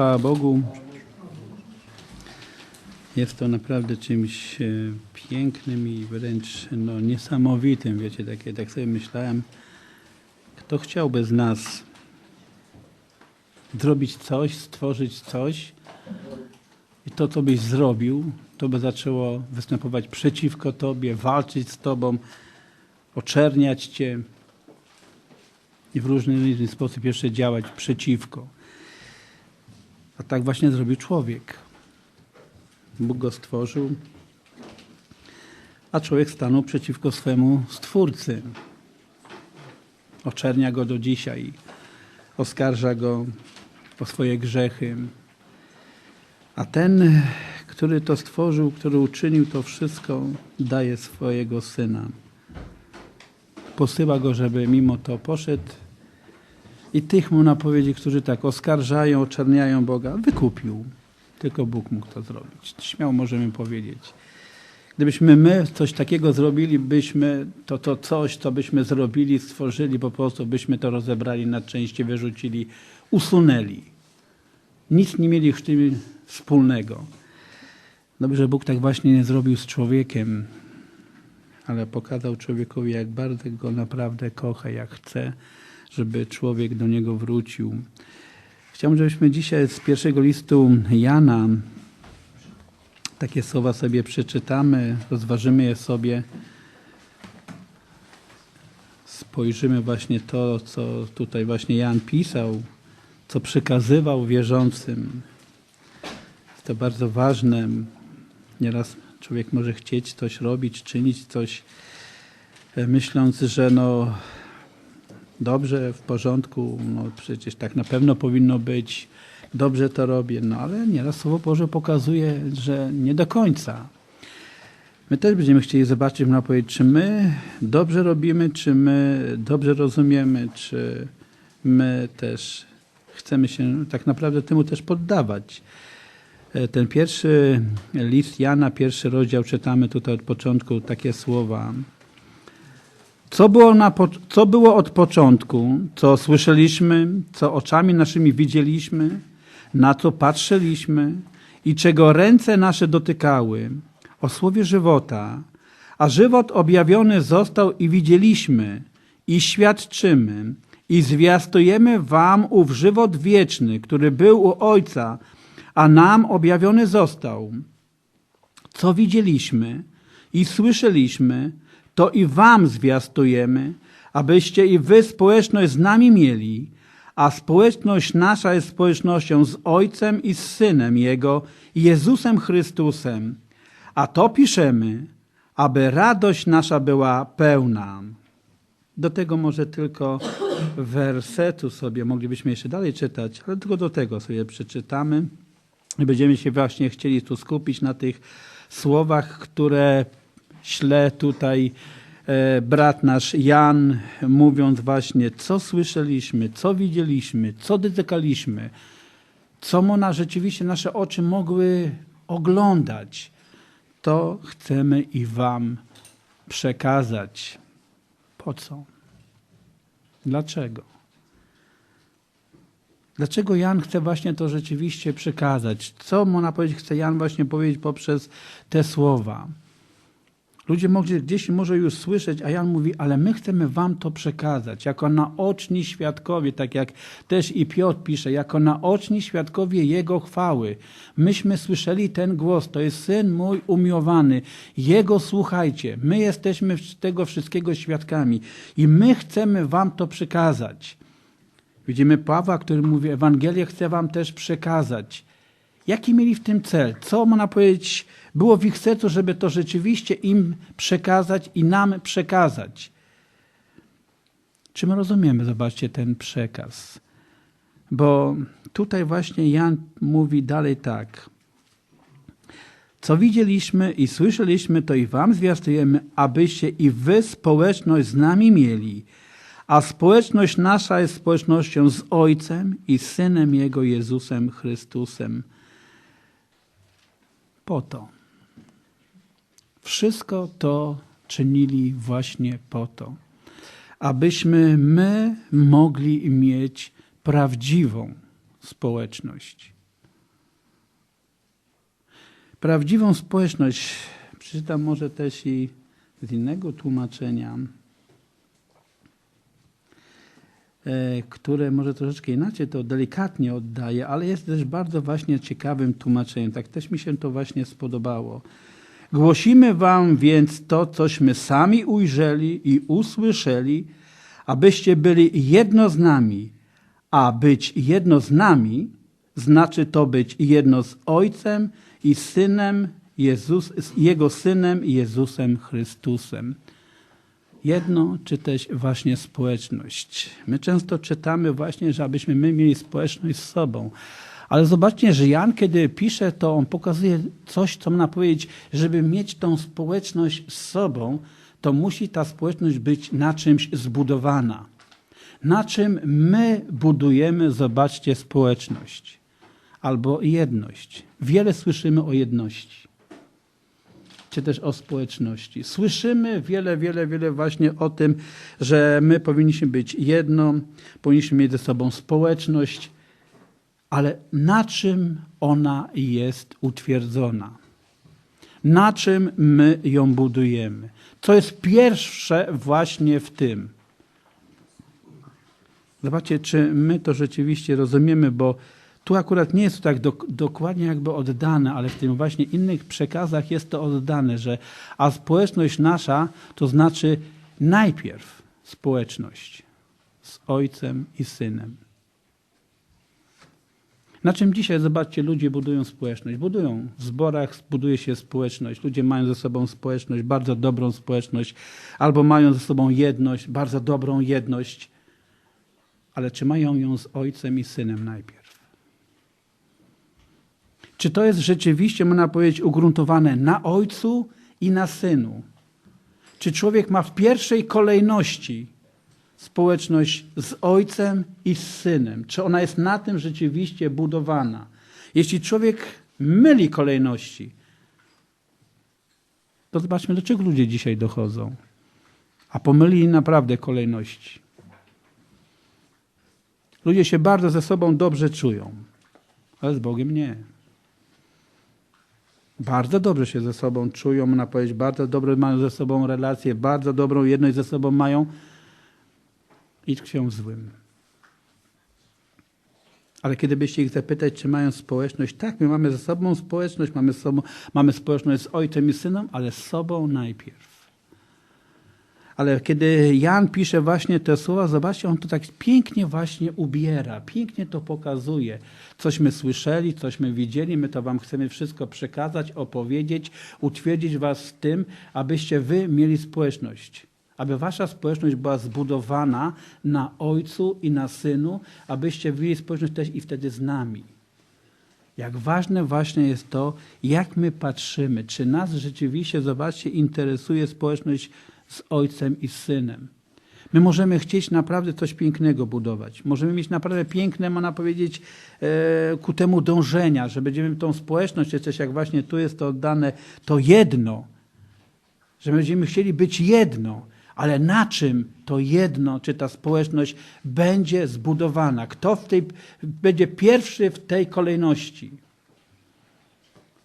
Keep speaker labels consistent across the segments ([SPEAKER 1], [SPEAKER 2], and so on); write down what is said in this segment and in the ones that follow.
[SPEAKER 1] chwała Bogu. Jest to naprawdę czymś e, pięknym i wręcz no, niesamowitym. Wiecie, takie, tak sobie myślałem, kto chciałby z nas zrobić coś, stworzyć coś i to, co byś zrobił, to by zaczęło występować przeciwko tobie, walczyć z tobą, oczerniać cię i w różny inny sposób jeszcze działać przeciwko. A tak właśnie zrobił człowiek. Bóg go stworzył, a człowiek stanął przeciwko swemu Stwórcy. Oczernia go do dzisiaj, oskarża go o swoje grzechy. A ten, który to stworzył, który uczynił to wszystko, daje swojego syna. Posyła go, żeby mimo to poszedł i tych mu napowiedzi, którzy tak oskarżają, oczerniają Boga, wykupił. Tylko Bóg mógł to zrobić. Śmiało możemy powiedzieć. Gdybyśmy my coś takiego zrobili, byśmy to, to coś, co byśmy zrobili, stworzyli, po prostu byśmy to rozebrali na części, wyrzucili, usunęli. Nic nie mieli z tym wspólnego. Dobrze, Bóg tak właśnie nie zrobił z człowiekiem, ale pokazał człowiekowi, jak bardzo go naprawdę kocha, jak chce, żeby człowiek do niego wrócił. Chciałbym, żebyśmy dzisiaj z pierwszego listu Jana takie słowa sobie przeczytamy, rozważymy je sobie, spojrzymy właśnie to, co tutaj właśnie Jan pisał, co przekazywał wierzącym. Jest to bardzo ważne. Nieraz człowiek może chcieć coś robić, czynić coś, myśląc, że no dobrze, w porządku, no przecież tak na pewno powinno być, dobrze to robię, no ale nieraz Słowo Boże pokazuje, że nie do końca. My też będziemy chcieli zobaczyć, na powiedzieć, czy my dobrze robimy, czy my dobrze rozumiemy, czy my też chcemy się tak naprawdę temu też poddawać. Ten pierwszy list Jana, pierwszy rozdział, czytamy tutaj od początku takie słowa. Co było, na, co było od początku, co słyszeliśmy, co oczami naszymi widzieliśmy, na co patrzyliśmy? I czego ręce nasze dotykały, o słowie żywota, a żywot objawiony został i widzieliśmy, i świadczymy, i zwiastujemy wam ów żywot wieczny, który był u Ojca, a nam objawiony został. Co widzieliśmy i słyszeliśmy, to i wam zwiastujemy, abyście i wy społeczność z nami mieli, a społeczność nasza jest społecznością z Ojcem i z Synem Jego, Jezusem Chrystusem. A to piszemy, aby radość nasza była pełna. Do tego może tylko wersetu sobie moglibyśmy jeszcze dalej czytać, ale tylko do tego sobie przeczytamy. Będziemy się właśnie chcieli tu skupić na tych słowach, które śle tutaj e, brat nasz Jan, mówiąc właśnie, co słyszeliśmy, co widzieliśmy, co dotykaliśmy, co mu na rzeczywiście nasze oczy mogły oglądać, to chcemy i wam przekazać. Po co? Dlaczego? Dlaczego Jan chce właśnie to rzeczywiście przekazać? Co można powiedzieć, chce Jan właśnie powiedzieć poprzez te słowa? Ludzie mogli gdzieś może już słyszeć, a Jan mówi, ale my chcemy wam to przekazać, jako naoczni świadkowie, tak jak też i Piotr pisze, jako naoczni świadkowie Jego chwały. Myśmy słyszeli ten głos, to jest Syn mój umiłowany, Jego słuchajcie. My jesteśmy tego wszystkiego świadkami i my chcemy wam to przekazać. Widzimy Pawła, który mówi, Ewangelię chcę wam też przekazać. Jaki mieli w tym cel? Co można powiedzieć było w ich sercu, żeby to rzeczywiście im przekazać i nam przekazać? Czy my rozumiemy, zobaczcie, ten przekaz? Bo tutaj właśnie Jan mówi dalej tak. Co widzieliśmy i słyszeliśmy, to i wam zwiastujemy, abyście i wy społeczność z nami mieli. A społeczność nasza jest społecznością z Ojcem i Synem Jego Jezusem Chrystusem po to. Wszystko to czynili właśnie po to, abyśmy my mogli mieć prawdziwą społeczność. Prawdziwą społeczność, przeczytam może też i z innego tłumaczenia, które może troszeczkę inaczej to delikatnie oddaje, ale jest też bardzo właśnie ciekawym tłumaczeniem. Tak też mi się to właśnie spodobało. Głosimy wam więc to, cośmy sami ujrzeli i usłyszeli, abyście byli jedno z nami, a być jedno z nami znaczy to być jedno z Ojcem i Synem Jezus, Jego Synem Jezusem Chrystusem. Jedno, czy też właśnie społeczność. My często czytamy właśnie, że abyśmy my mieli społeczność z sobą. Ale zobaczcie, że Jan, kiedy pisze, to on pokazuje coś, co można powiedzieć, żeby mieć tą społeczność z sobą, to musi ta społeczność być na czymś zbudowana. Na czym my budujemy, zobaczcie, społeczność albo jedność. Wiele słyszymy o jedności, czy też o społeczności. Słyszymy wiele, wiele, wiele właśnie o tym, że my powinniśmy być jedno, powinniśmy mieć ze sobą społeczność, ale na czym ona jest utwierdzona? Na czym my ją budujemy? Co jest pierwsze właśnie w tym? Zobaczcie, czy my to rzeczywiście rozumiemy, bo tu akurat nie jest to tak do, dokładnie jakby oddane, ale w tym właśnie innych przekazach jest to oddane, że a społeczność nasza to znaczy najpierw społeczność z Ojcem i Synem. Na czym dzisiaj, zobaczcie, ludzie budują społeczność? Budują w zborach, buduje się społeczność. Ludzie mają ze sobą społeczność, bardzo dobrą społeczność, albo mają ze sobą jedność, bardzo dobrą jedność. Ale czy mają ją z Ojcem i Synem najpierw? Czy to jest rzeczywiście, można powiedzieć, ugruntowane na Ojcu i na Synu? Czy człowiek ma w pierwszej kolejności społeczność z Ojcem i z Synem? Czy ona jest na tym rzeczywiście budowana? Jeśli człowiek myli kolejności, to zobaczmy, do czego ludzie dzisiaj dochodzą. A pomylili naprawdę kolejności. Ludzie się bardzo ze sobą dobrze czują, ale z Bogiem nie. Bardzo dobrze się ze sobą czują, można powiedzieć, bardzo dobre mają ze sobą relacje, bardzo dobrą jedność ze sobą mają i tkwią złym. Ale kiedy byście ich zapytać, czy mają społeczność, tak, my mamy ze sobą społeczność, mamy, sobą, mamy społeczność z ojcem i synem, ale z sobą najpierw. Ale kiedy Jan pisze właśnie te słowa, zobaczcie, on to tak pięknie właśnie ubiera, pięknie to pokazuje. Cośmy słyszeli, cośmy widzieli, my to wam chcemy wszystko przekazać, opowiedzieć, utwierdzić was w tym, abyście wy mieli społeczność. Aby wasza społeczność była zbudowana na Ojcu i na Synu, abyście mieli społeczność też i wtedy z nami. Jak ważne właśnie jest to, jak my patrzymy, czy nas rzeczywiście, zobaczcie, interesuje społeczność z Ojcem i z Synem. My możemy chcieć naprawdę coś pięknego budować. Możemy mieć naprawdę piękne, można powiedzieć, e, ku temu dążenia, że będziemy tą społeczność, coś jak właśnie tu jest to oddane, to jedno, że będziemy chcieli być jedno, ale na czym to jedno, czy ta społeczność będzie zbudowana? Kto w tej, będzie pierwszy w tej kolejności?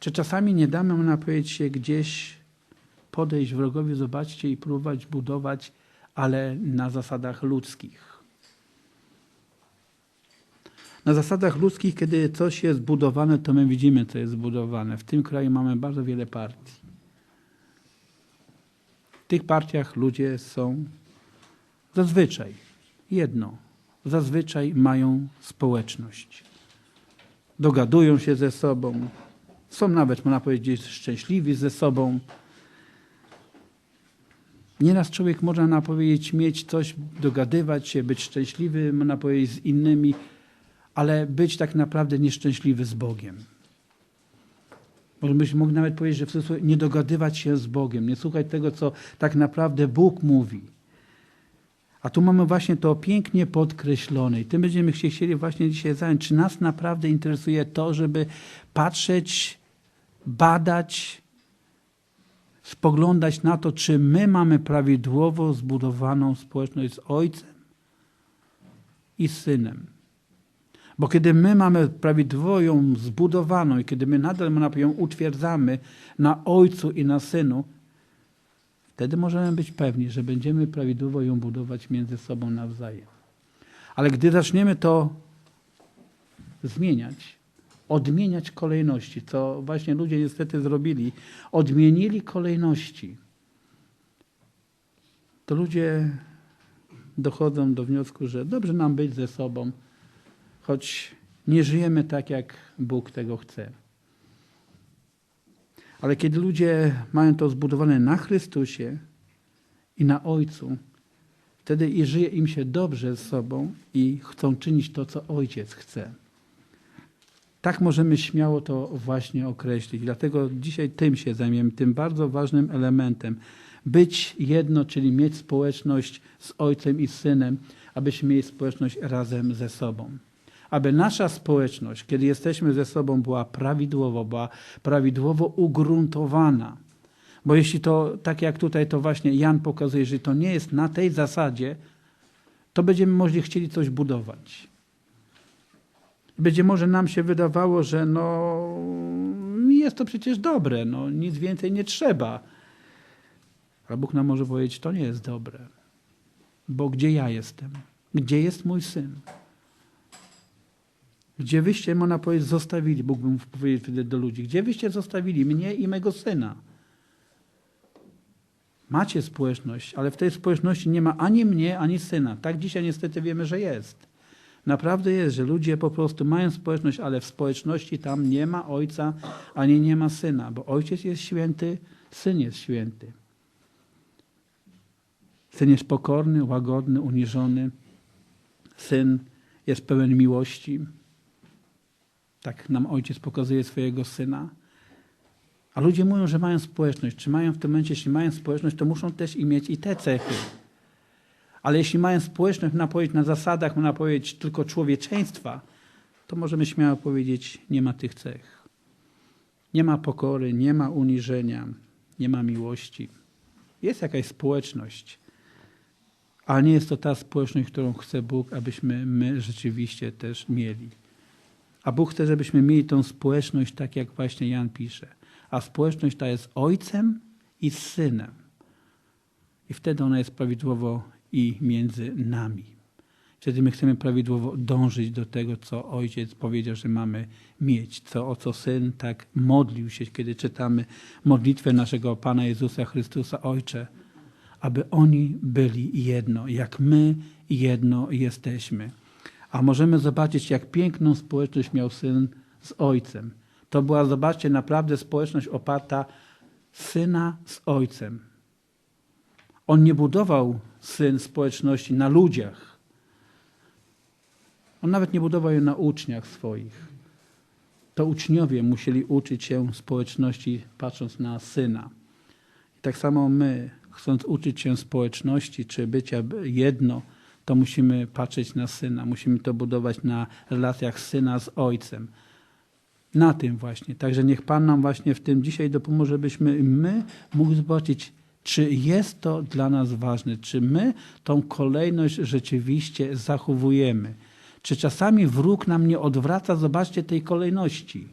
[SPEAKER 1] Czy czasami nie damy, można powiedzieć, się gdzieś podejść wrogowi, zobaczcie i próbować budować, ale na zasadach ludzkich. Na zasadach ludzkich, kiedy coś jest budowane, to my widzimy, co jest zbudowane. W tym kraju mamy bardzo wiele partii. W tych partiach ludzie są zazwyczaj jedno. Zazwyczaj mają społeczność. Dogadują się ze sobą. Są nawet, można powiedzieć, szczęśliwi ze sobą. Nieraz człowiek można powiedzieć, mieć coś, dogadywać się, być szczęśliwy, można powiedzieć, z innymi, ale być tak naprawdę nieszczęśliwy z Bogiem. Może byśmy mogli nawet powiedzieć, że w cudzysłowie nie dogadywać się z Bogiem, nie słuchać tego, co tak naprawdę Bóg mówi. A tu mamy właśnie to pięknie podkreślone i tym będziemy chcieli właśnie dzisiaj zająć. Czy nas naprawdę interesuje to, żeby patrzeć, badać, spoglądać na to, czy my mamy prawidłowo zbudowaną społeczność z Ojcem i Synem. Bo kiedy my mamy prawidłowo ją zbudowaną i kiedy my nadal ją utwierdzamy na Ojcu i na Synu, wtedy możemy być pewni, że będziemy prawidłowo ją budować między sobą nawzajem. Ale gdy zaczniemy to zmieniać, odmieniać kolejności, co właśnie ludzie niestety zrobili, odmienili kolejności, to ludzie dochodzą do wniosku, że dobrze nam być ze sobą, choć nie żyjemy tak, jak Bóg tego chce. Ale kiedy ludzie mają to zbudowane na Chrystusie i na Ojcu, wtedy i żyje im się dobrze z sobą i chcą czynić to, co Ojciec chce. Tak możemy śmiało to właśnie określić. Dlatego dzisiaj tym się zajmiemy, tym bardzo ważnym elementem. Być jedno, czyli mieć społeczność z Ojcem i Synem, abyśmy mieli społeczność razem ze sobą. Aby nasza społeczność, kiedy jesteśmy ze sobą, była prawidłowo, była prawidłowo ugruntowana. Bo jeśli to, tak jak tutaj to właśnie Jan pokazuje, jeżeli to nie jest na tej zasadzie, to będziemy może chcieli coś budować. Będzie może nam się wydawało, że no, jest to przecież dobre, no, nic więcej nie trzeba. A Bóg nam może powiedzieć, to nie jest dobre. Bo gdzie ja jestem? Gdzie jest mój syn? Gdzie wyście, można powiedzieć, zostawili, Bóg by mógł powiedzieć wtedy do ludzi, gdzie wyście zostawili mnie i mego syna? Macie społeczność, ale w tej społeczności nie ma ani mnie, ani syna. Tak dzisiaj niestety wiemy, że jest. Naprawdę jest, że ludzie po prostu mają społeczność, ale w społeczności tam nie ma ojca, ani nie ma syna, bo ojciec jest święty, syn jest święty. Syn jest pokorny, łagodny, uniżony. Syn jest pełen miłości. Tak nam ojciec pokazuje swojego syna. A ludzie mówią, że mają społeczność. Czy mają w tym momencie, jeśli mają społeczność, to muszą też i mieć i te cechy. Ale jeśli mają społeczność, można powiedzieć, na zasadach, można powiedzieć tylko człowieczeństwa, to możemy śmiało powiedzieć, nie ma tych cech. Nie ma pokory, nie ma uniżenia, nie ma miłości. Jest jakaś społeczność, ale nie jest to ta społeczność, którą chce Bóg, abyśmy my rzeczywiście też mieli. A Bóg chce, żebyśmy mieli tą społeczność, tak jak właśnie Jan pisze. A społeczność ta jest ojcem i synem. I wtedy ona jest prawidłowo i między nami. Wtedy my chcemy prawidłowo dążyć do tego, co ojciec powiedział, że mamy mieć, co, o co syn tak modlił się, kiedy czytamy modlitwę naszego Pana Jezusa Chrystusa, Ojcze, aby oni byli jedno, jak my jedno jesteśmy. A możemy zobaczyć, jak piękną społeczność miał syn z ojcem. To była, zobaczcie, naprawdę społeczność oparta syna z ojcem. On nie budował syn społeczności na ludziach. On nawet nie budował jej na uczniach swoich. To uczniowie musieli uczyć się społeczności patrząc na syna. I tak samo my, chcąc uczyć się społeczności czy bycia jedno, to musimy patrzeć na syna. Musimy to budować na relacjach syna z ojcem. Na tym właśnie. Także niech Pan nam właśnie w tym dzisiaj dopomoże, byśmy my mogli zobaczyć, czy jest to dla nas ważne, czy my tą kolejność rzeczywiście zachowujemy. Czy czasami wróg nam nie odwraca, zobaczcie, tej kolejności.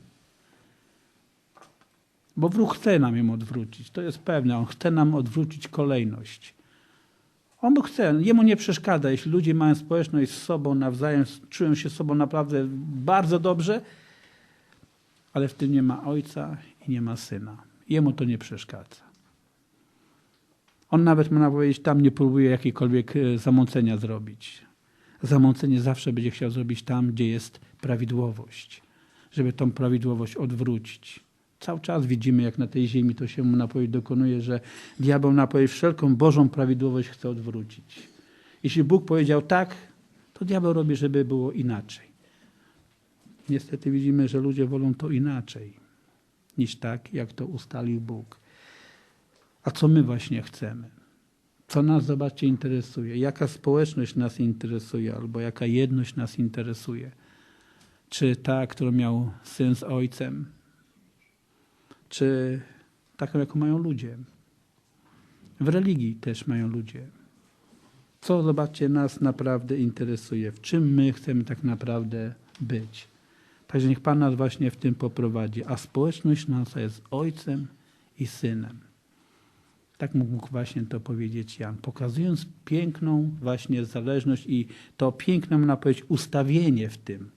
[SPEAKER 1] Bo wróg chce nam ją odwrócić, to jest pewne. On chce nam odwrócić kolejność. On chce, jemu nie przeszkadza, jeśli ludzie mają społeczność z sobą nawzajem, czują się sobą naprawdę bardzo dobrze, ale w tym nie ma ojca i nie ma syna. Jemu to nie przeszkadza. On nawet, można powiedzieć, tam nie próbuje jakiekolwiek zamącenia zrobić. Zamącenie zawsze będzie chciał zrobić tam, gdzie jest prawidłowość, żeby tą prawidłowość odwrócić. Cały czas widzimy, jak na tej ziemi to się napowiedź dokonuje, że diabeł napowiedź wszelką Bożą prawidłowość chce odwrócić. Jeśli Bóg powiedział tak, to diabeł robi, żeby było inaczej. Niestety widzimy, że ludzie wolą to inaczej, niż tak, jak to ustalił Bóg. A co my właśnie chcemy? Co nas, zobaczcie, interesuje? Jaka społeczność nas interesuje, albo jaka jedność nas interesuje? Czy ta, którą miał syn z ojcem? Czy taką, jaką mają ludzie? W religii też mają ludzie. Co, zobaczcie, nas naprawdę interesuje? W czym my chcemy tak naprawdę być. Także niech Pan nas właśnie w tym poprowadzi. A społeczność nasza jest ojcem i synem. Tak mógł właśnie to powiedzieć Jan, pokazując piękną właśnie zależność i to piękne, można powiedzieć, ustawienie w tym.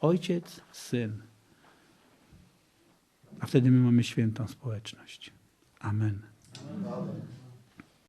[SPEAKER 1] Ojciec, syn. A wtedy my mamy świętą społeczność. Amen.
[SPEAKER 2] Amen.